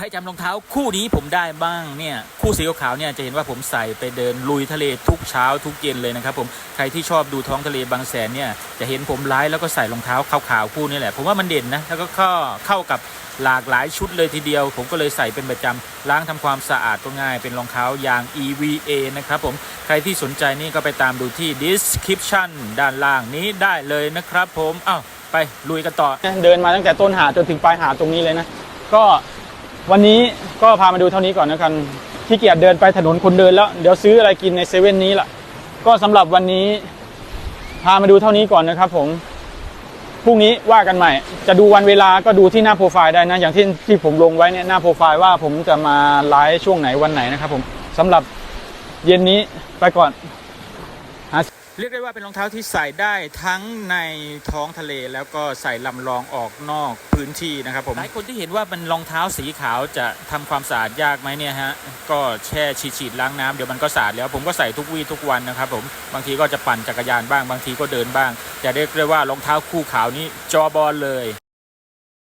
ใครจำรองเท้าคู่นี้ผมได้บ้างเนี่ยคู่สีขาวเนี่ยจะเห็นว่าผมใส่ไปเดินลุยทะเลทุกเช้าทุกเย็นเลยนะครับผมใครที่ชอบดูท้องทะเลบางแสนเนี่ยจะเห็นผมไลฟ์แล้วก็ใส่รองเท้าขาวๆคู่นี้แหละผมว่ามันเด่นนะแล้วก็เข้าเข้ากับหลากหลายชุดเลยทีเดียว ผมก็เลยใส่เป็นประจำล้างทำความสะอาดก็ง่ายเป็นรองเท้ายาง EVA นะครับผมใครที่สนใจนี่ก็ไปตามดูที่ description ด้านล่างนี้ได้เลยนะครับผมอ้าวไปลุยกันต่อ เดินมาตั้งแต่ต้นหาดจนถึงปลายหาดตรงนี้เลยนะ ก็ วันนี้ก็พามาดูเท่านี้ก่อนนะกันขี้เกียจเดินไปถนนคนเดินแล้ว เดี๋ยวซื้ออะไรกินในเซเว่นนี้ล่ะ ก็สำหรับวันนี้ พามาดูเท่านี้ก่อนนะครับผมพรุ่งนี้ว่ากันใหม่ จะดูวันเวลาก็ดูที่หน้าโปรไฟล์ได้นะ อย่างที่ที่ผมลงไว้เนี่ยหน้าโปรไฟล์ว่าผมจะมาไลฟ์ช่วงไหนวันไหนนะครับผมสำหรับเย็นนี้ไปก่อน เรียกได้ว่าเป็นรองเท้าที่ใส่ได้ทั้งในท้องทะเลแล้วก็ใส่ลำลองออกนอกพื้นที่นะครับผมหลายคนที่เห็นว่ามันรองเท้าสีขาวจะทำความสะอาดยากไหมเนี่ยฮะก็แช่ฉีดล้างน้ำเดี๋ยวมันก็สะอาดแล้วผมก็ใส่ทุกวี่ทุกวันนะครับผมบางทีก็จะปั่นจักรยานบ้างบางทีก็เดินบ้างจะเรียกได้ว่ารองเท้าคู่ขาวนี้จอบอลเลย